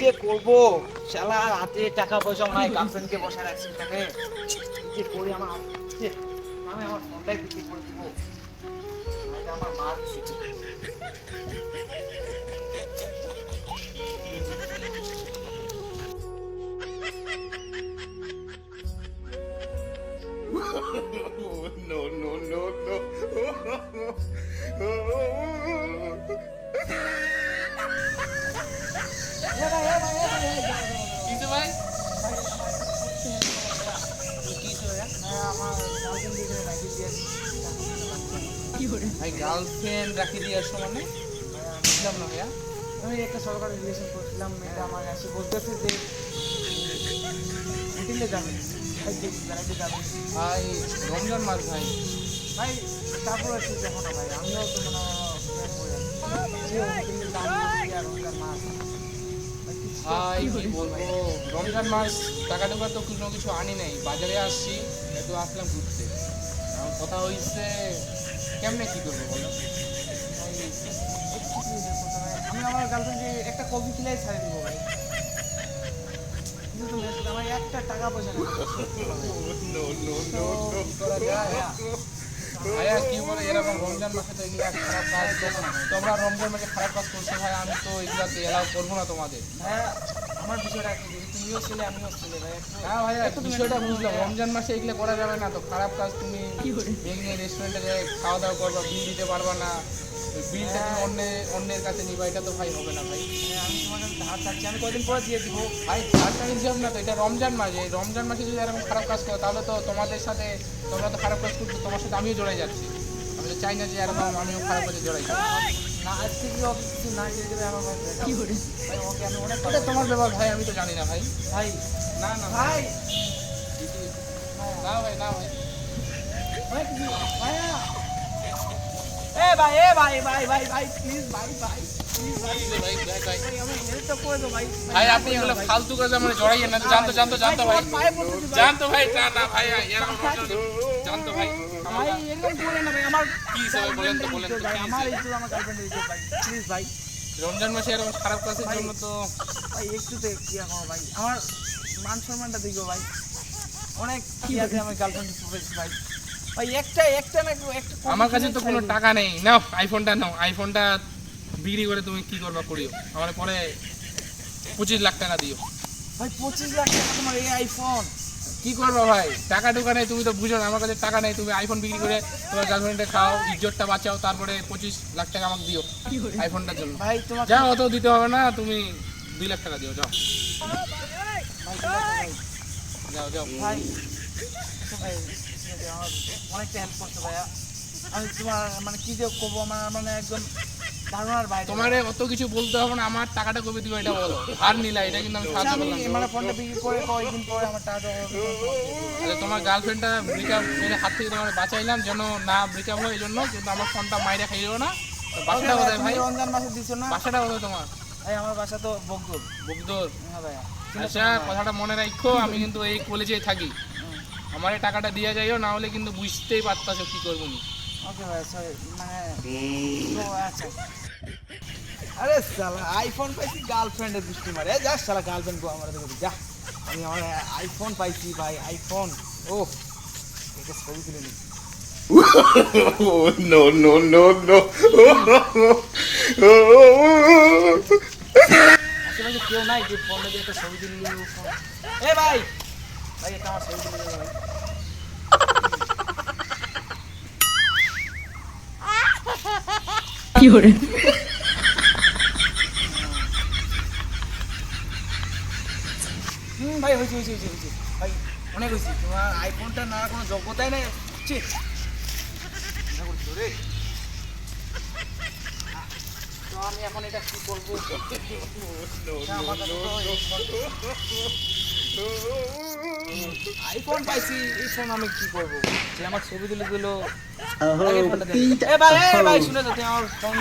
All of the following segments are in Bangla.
যে করব? শালা হাতে টাকা পয়সা নাই গার্লফ্রেন্ডকে বসে রাখছি তাকে যে করি আমার আমি আমার ফোনটাই বিক্রি করে দিব। আমার মার no, no, no, কিছু ভাই গার্লফ্রেন্ড রাখি দিয়ার সমানে বুঝলাম না ভাইয়া। আমি একটা সরকারি রিলেশন করছিলাম মেয়েটা আমার এসে বলতেছে যে মিটিংয়ে যাবে। ভাই দেখি বেড়াইতে যাবে। ভাই রমজান মাস ভাই। ভাই তারপর একটু দেখো না ভাই আমিও তো মনে ভাই কি বলব? রমজান মাস টাকা টাকা তো কোনো কিছু আনি নাই। বাজারে আসছি একটু আসলাম ঘুরতে। কথা হইছে কেমনে কি করব বলো? আমি আমার গার্লফ্রেন্ডকে একটা কফি খেলাই ছাড়ে দিব ভাই। আমার একটা টাকা পয়সা ভাইয়া কি বলে এরকম রমজান মাসে তো এগুলো খারাপ কাজ করব না। তোমরা রমজান মাসে খারাপ কাজ করছ ভাই আমি তো এগুলাতে এলাও করব না তোমাদের। ভাই আমার বিষয়টা কি যদি তুমিও ছেলে আমিও ছেলে ভাই। হ্যাঁ ভাইয়া বিষয়টা বুঝলাম। রমজান মাসে এগুলো করা যাবে না তো। খারাপ কাজ তুমি ভেঙে রেস্টুরেন্টে যে খাওয়া দাওয়া করবা বিল দিতে পারবা না। বিলটা তুমি অন্য অন্যের কাছে নিবা এটা তো ভাই হবে না ভাই। ভাই, আমি তোমার কাছে ধার চাচ্ছি। আমি কয়দিন পরে দিয়ে দিব। ভাই ধারটা হিসাব না তো এটা রমজান মাস। এই রমজান মাসে যদি এরকম খারাপ কাজ করো তাহলে তো তোমাদের সাথে তোমরা তো খারাপ কাজ করছ তোমার সাথে আমিও জড়াই যাচ্ছি। আমি তো চাই না যে এরকম আমিও খারাপ কাজে জড়াই না করে? তোমার ব্যাপার ভাই আমি তো জানি না ভাই। ভাই না না ভাই। না ভাই না ভাই। এ ভাই এ ভাই ভাই ভাই ভাই প্লিজ ভাই ভাই করে আপনি এগুলো ফালতু কাজে মানে জড়াইয়েন না জানতো জানতো জানতো ভাই। ভাই। জানতো ভাই না না ভাই এরকম ভাই। ভাই এরকম করে না ভাই আমার কি হিসাবে বলেন তো বলেন তো আমার হিসেবে? আমার গার্লফ্রেন্ড এই ভাই প্লিজ ভাই। রমজান মাসে এরকম খারাপ কাজের জন্য তো ভাই কি এখন ভাই আমার মান সম্মানটা দেখো ভাই। অনেক কি আছে আমার গার্লফ্রেন্ড ভাই। ভাই একটা একটা না একটা আমার কাছে তো কোনো টাকা নেই। নাও আইফোনটা নাও। আইফোনটা বিক্রি করে তুমি কি করবা করিও। আমার পরে পঁচিশ লাখ টাকা দিও। ভাই পঁচিশ লাখ টাকা তোমার এই আইফোন কি করবা ভাই? টাকা টুকা নেই তুমি তো বুঝো না আমার কাছে টাকা নেই তুমি আইফোন বিক্রি করে তোমার গার্লফ্রেন্ডে খাও ইজ্জতটা বাঁচাও তারপরে পঁচিশ লাখ টাকা আমাকে দিও আইফোনটার জন্য। ভাই তোমাকে যাও অত দিতে হবে না তুমি দুই লাখ টাকা দিও যাও। যাও যাও। ভাই অনেকটা হেল্প করছ ভাইয়া। আমি তোমার মানে কি যে করব আমার মানে একদম তোমারে অত কিছু বলতে হবে না আমার টাকাটা কবে দিও এটা বলো। আর নিলা এটা কিন্তু আমি সাহায্য আমি করলাম। মানে ফোনটা বিক্রি করে কয়েকদিন পরে আমার টাকাটা তোমার গার্লফ্রেন্ডটা ব্রেকআপ মেরে হাত থেকে তোমার বাঁচাইলাম যেন না ব্রেকআপ হয় এই জন্য কিন্তু আমার ফোনটা মাইরে খাইও না। বাসাটা কোথায় ভাই? রমজান মাসে দিছো না? বাসাটা কোথায় তোমার? ভাই আমার বাসা তো বকদুর। বুকদোর। হ্যাঁ ভাইয়া। আচ্ছা কথাটা মনে রাখো আমি কিন্তু এই কলেজেই থাকি। আমার টাকাটা দিয়ে যাইও না হলে কিন্তু বুঝতেই পারতাছো কি করব নি ওকে ভাই সরি মানে আচ্ছা আরে সালা আইফোন পাইছি গার্লফ্রেন্ডের দৃষ্টি মারে। যা সালা গার্লফ্রেন্ড গো আমার দেখো যা। আমি আমার আইফোন পাইছি ভাই আইফোন ও এটা ছবি তুলে নি no, no, no, no. আশেপাশে কেউ নাই যে ফোন দিয়ে একটা ছবি ফোন এ ভাই ভাই এটা আমার ছবি দিল ভাই হুম ভাই হয়েছে হয়েছে হয়েছে হয়েছে ভাই অনেক হয়েছে তোমার আইফোনটা না কোনো যোগ্যতাই নাই করছ রে তো আমি এখন এটা কি করব আইফোন পাইছি এই ফোন আমি কি করব? যে আমার ছবি তুলে দিল এ ভাই এ ভাই শুনে তো তুমি আমার ফোন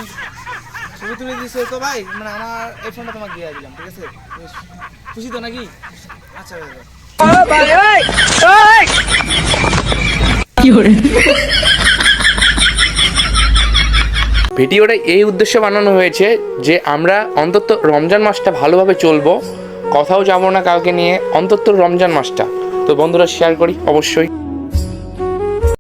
ছবি তুলে দিছে তো ভাই মানে আমার এই ফোনটা তোমাকে দিয়ে দিলাম ঠিক আছে? খুশি তো নাকি? আচ্ছা ভাই। ভিডিওটা এই উদ্দেশ্যে বানানো হয়েছে যে আমরা অন্তত রমজান মাসটা ভালোভাবে চলবো কোথাও যাব না কাউকে নিয়ে অন্তত রমজান মাসটা। তো বন্ধুরা শেয়ার করি অবশ্যই।